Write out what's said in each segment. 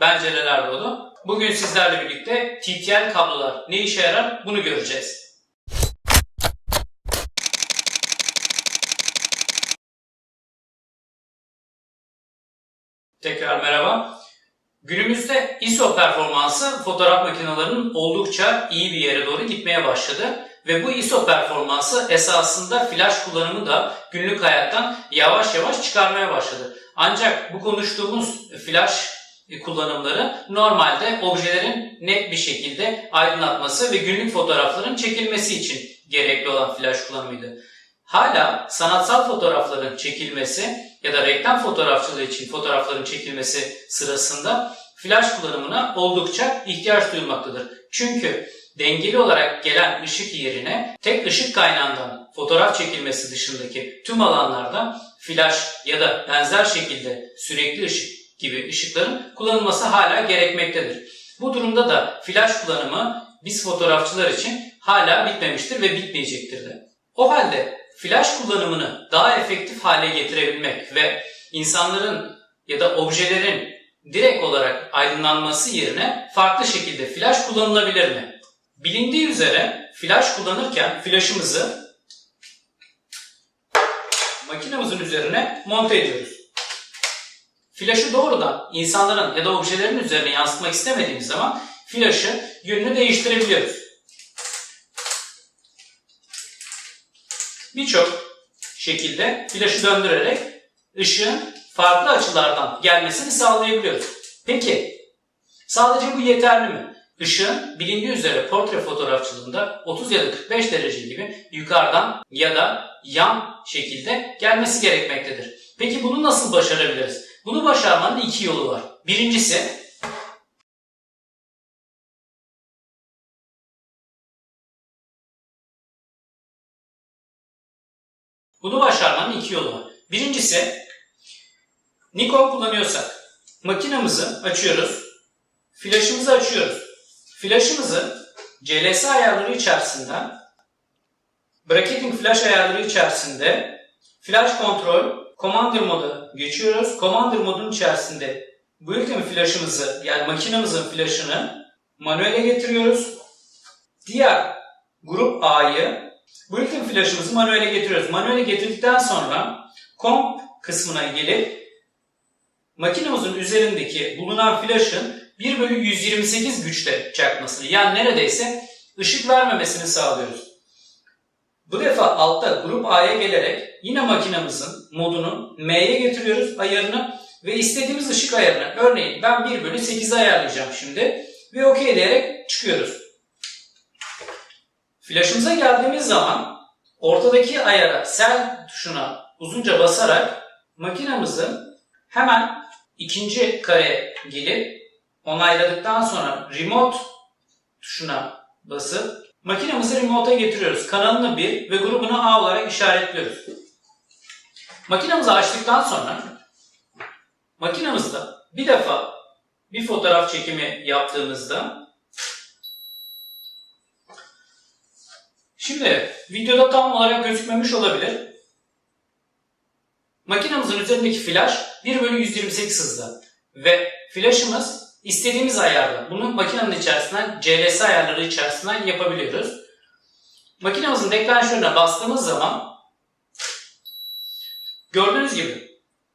Ben Celal Erdoğdu. Bugün sizlerle birlikte TTL kablolar ne işe yarar bunu göreceğiz. Tekrar merhaba. Günümüzde ISO performansı fotoğraf makinelerinin oldukça iyi bir yere doğru gitmeye başladı. Ve bu ISO performansı esasında flash kullanımı da günlük hayattan yavaş yavaş çıkarmaya başladı. Ancak bu konuştuğumuz flash kullanımları normalde objelerin net bir şekilde aydınlatması ve günlük fotoğrafların çekilmesi için gerekli olan flash kullanımıydı. Hala sanatsal fotoğrafların çekilmesi ya da reklam fotoğrafçılığı için fotoğrafların çekilmesi sırasında flash kullanımına oldukça ihtiyaç duyulmaktadır. Çünkü dengeli olarak gelen ışık yerine tek ışık kaynağından fotoğraf çekilmesi dışındaki tüm alanlarda flash ya da benzer şekilde sürekli ışık gibi ışıkların kullanılması hala gerekmektedir. Bu durumda da flash kullanımı biz fotoğrafçılar için hala bitmemiştir ve bitmeyecektir de. O halde flash kullanımını daha efektif hale getirebilmek ve insanların ya da objelerin direkt olarak aydınlanması yerine farklı şekilde flash kullanılabilir mi? Bilindiği üzere flash kullanırken flashımızı makinemizin üzerine monte ediyoruz. Flaşı doğrudan insanların ya da objelerin üzerine yansıtmak istemediğimiz zaman flaşı yönünü değiştirebiliyoruz. Birçok şekilde flaşı döndürerek ışığın farklı açılardan gelmesini sağlayabiliyoruz. Peki sadece bu yeterli mi? Işığın bilindiği üzere portre fotoğrafçılığında 30 ya da 45 derece gibi yukarıdan ya da yan şekilde gelmesi gerekmektedir. Peki bunu nasıl başarabiliriz? Bunu başarmanın iki yolu var. Birincisi Bunu başarmanın iki yolu var. Birincisi Nikon kullanıyorsak makinamızı açıyoruz. Flaşımızı açıyoruz. Flaşımızı CLS ayarları içerisinde bracketing flash ayarları içerisinde flash kontrol Commander moda geçiyoruz. Commander modun içerisinde built-in flash'ımızı yani makinamızın flash'ını manuele getiriyoruz. Diğer grup A'yı built-in flash'ımızı manuele getiriyoruz. Manuele getirdikten sonra comp kısmına gelip makinamızın üzerindeki bulunan flash'ın 1 bölü 128 güçte çakmasını yani neredeyse ışık vermemesini sağlıyoruz. Bu defa altta grup A'ya gelerek yine makinamızın modunu M'ye getiriyoruz ayarını ve istediğimiz ışık ayarını örneğin ben 1 bölü 8'e ayarlayacağım şimdi ve OK diyerek çıkıyoruz. Flash'ımıza geldiğimiz zaman ortadaki ayara sel tuşuna uzunca basarak makinamızın hemen ikinci kare gelip onayladıktan sonra remote tuşuna basıp makinamızı remote'a getiriyoruz. Kanalını 1 ve grubunu A olarak işaretliyoruz. Makinamızı açtıktan sonra makinamızda bir defa bir fotoğraf çekimi yaptığımızda Şimdi videoda tam olarak gözükmemiş olabilir. Makinamızın üzerindeki flash 1 bölü 128 hızda ve flashımız istediğimiz ayarda. Bunu makinenin içerisinden CLS ayarları içerisinden yapabiliyoruz. Makinamızın deklanşörüne bastığımız zaman gördüğünüz gibi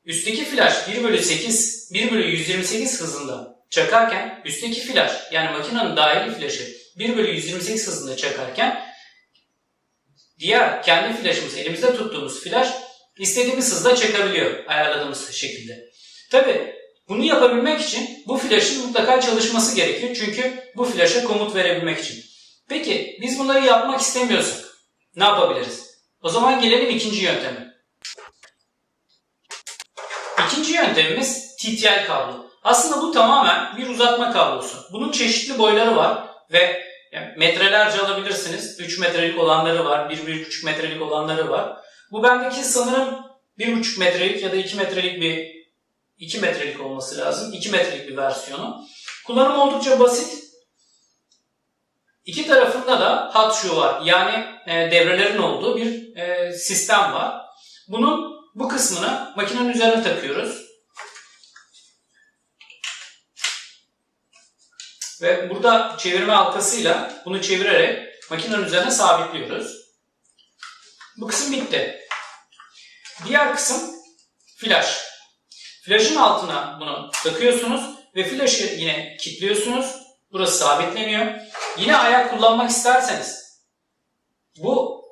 üstteki flash 1 bölü 8, 1 bölü 128 hızında çakarken üstteki flash yani makinenin dahili flaşı 1 bölü 128 hızında çakarken diğer kendi flashımız elimizde tuttuğumuz flash istediğimiz hızda çekebiliyor ayarladığımız şekilde. Tabi bunu yapabilmek için bu flash'ın mutlaka çalışması gerekiyor. Çünkü bu flash'a komut verebilmek için. Peki biz bunları yapmak istemiyorsak ne yapabiliriz? O zaman gelelim ikinci yönteme. İkinci yöntemimiz TTL kablo. Aslında bu tamamen bir uzatma kablosu. Bunun çeşitli boyları var ve yani metrelerce alabilirsiniz. 3 metrelik olanları var, 1-1,5 metrelik olanları var. Bu bendeki sanırım 1,5 metrelik ya da 2 metrelik bir 2 metrelik olması lazım. 2 metrelik bir versiyonu. Kullanım oldukça basit. İki tarafında da hot shoe var. Yani e, devrelerin olduğu bir e, sistem var. Bunun bu kısmını makinenin üzerine takıyoruz. Ve burada çevirme halkasıyla bunu çevirerek makinenin üzerine sabitliyoruz. Bu kısım bitti. Diğer kısım flash. Flash'ın altına bunu takıyorsunuz ve flash'ı yine kilitliyorsunuz. Burası sabitleniyor. Yine ayak kullanmak isterseniz bu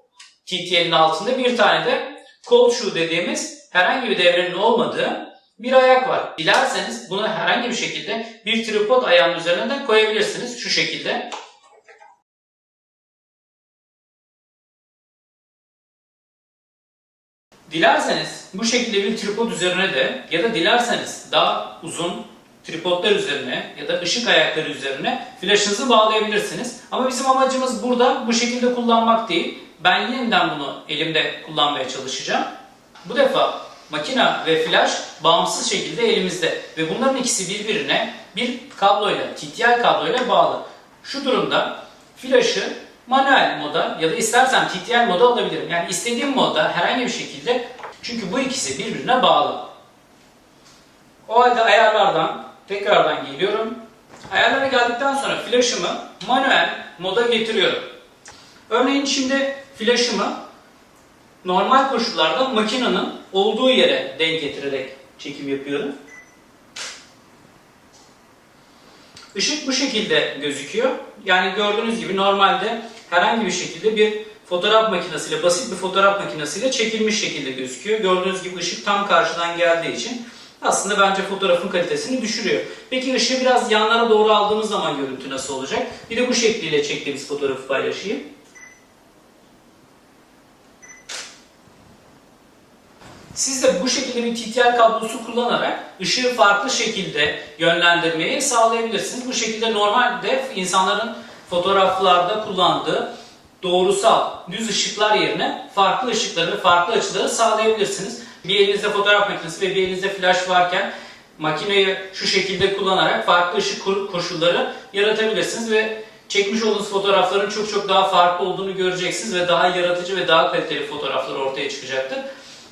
TTL'in altında bir tane de cold shoe dediğimiz herhangi bir devrenin olmadığı bir ayak var. Dilerseniz bunu herhangi bir şekilde bir tripod ayağının üzerine de koyabilirsiniz. Şu şekilde. Dilerseniz bu şekilde bir tripod üzerine de ya da dilerseniz daha uzun tripodlar üzerine ya da ışık ayakları üzerine flaşınızı bağlayabilirsiniz. Ama bizim amacımız burada bu şekilde kullanmak değil. Ben yeniden bunu elimde kullanmaya çalışacağım. Bu defa makina ve flash bağımsız şekilde elimizde ve bunların ikisi birbirine bir kabloyla, TTL kabloyla bağlı. Şu durumda flash'ı manuel moda ya da istersen TTL moda alabilirim. Yani istediğim modda herhangi bir şekilde çünkü bu ikisi birbirine bağlı. O halde ayarlardan tekrardan geliyorum. Ayarlara geldikten sonra flash'ımı manuel moda getiriyorum. Örneğin şimdi flash'ımı normal koşullarda makinenin olduğu yere denk getirerek çekim yapıyorum. Işık bu şekilde gözüküyor. Yani gördüğünüz gibi normalde herhangi bir şekilde bir fotoğraf makinesiyle, basit bir fotoğraf makinesiyle çekilmiş şekilde gözüküyor. Gördüğünüz gibi ışık tam karşıdan geldiği için aslında bence fotoğrafın kalitesini düşürüyor. Peki ışığı biraz yanlara doğru aldığımız zaman görüntü nasıl olacak? Bir de bu şekliyle çektiğimiz fotoğrafı paylaşayım. Siz de bu şekilde bir TTL kablosu kullanarak ışığı farklı şekilde yönlendirmeyi sağlayabilirsiniz. Bu şekilde normalde insanların fotoğraflarda kullandığı doğrusal düz ışıklar yerine farklı ışıkları, farklı açıları sağlayabilirsiniz. Bir elinizde fotoğraf makinesi ve bir elinizde flash varken makineyi şu şekilde kullanarak farklı ışık koşulları yaratabilirsiniz ve çekmiş olduğunuz fotoğrafların çok çok daha farklı olduğunu göreceksiniz ve daha yaratıcı ve daha kaliteli fotoğraflar ortaya çıkacaktır.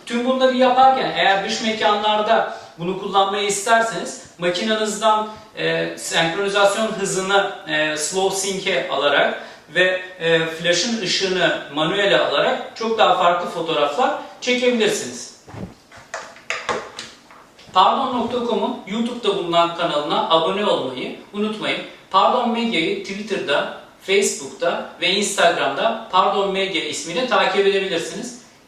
Tüm bunları yaparken eğer dış mekanlarda bunu kullanmayı isterseniz makinenizden e, senkronizasyon hızını e, slow sync'e alarak ve e, flash'ın ışığını manuele alarak çok daha farklı fotoğraflar çekebilirsiniz. Pardon.com'un YouTube'da bulunan kanalına abone olmayı unutmayın. Pardon Medya'yı Twitter'da, Facebook'ta ve Instagram'da Pardon Medya ismiyle takip edebilirsiniz.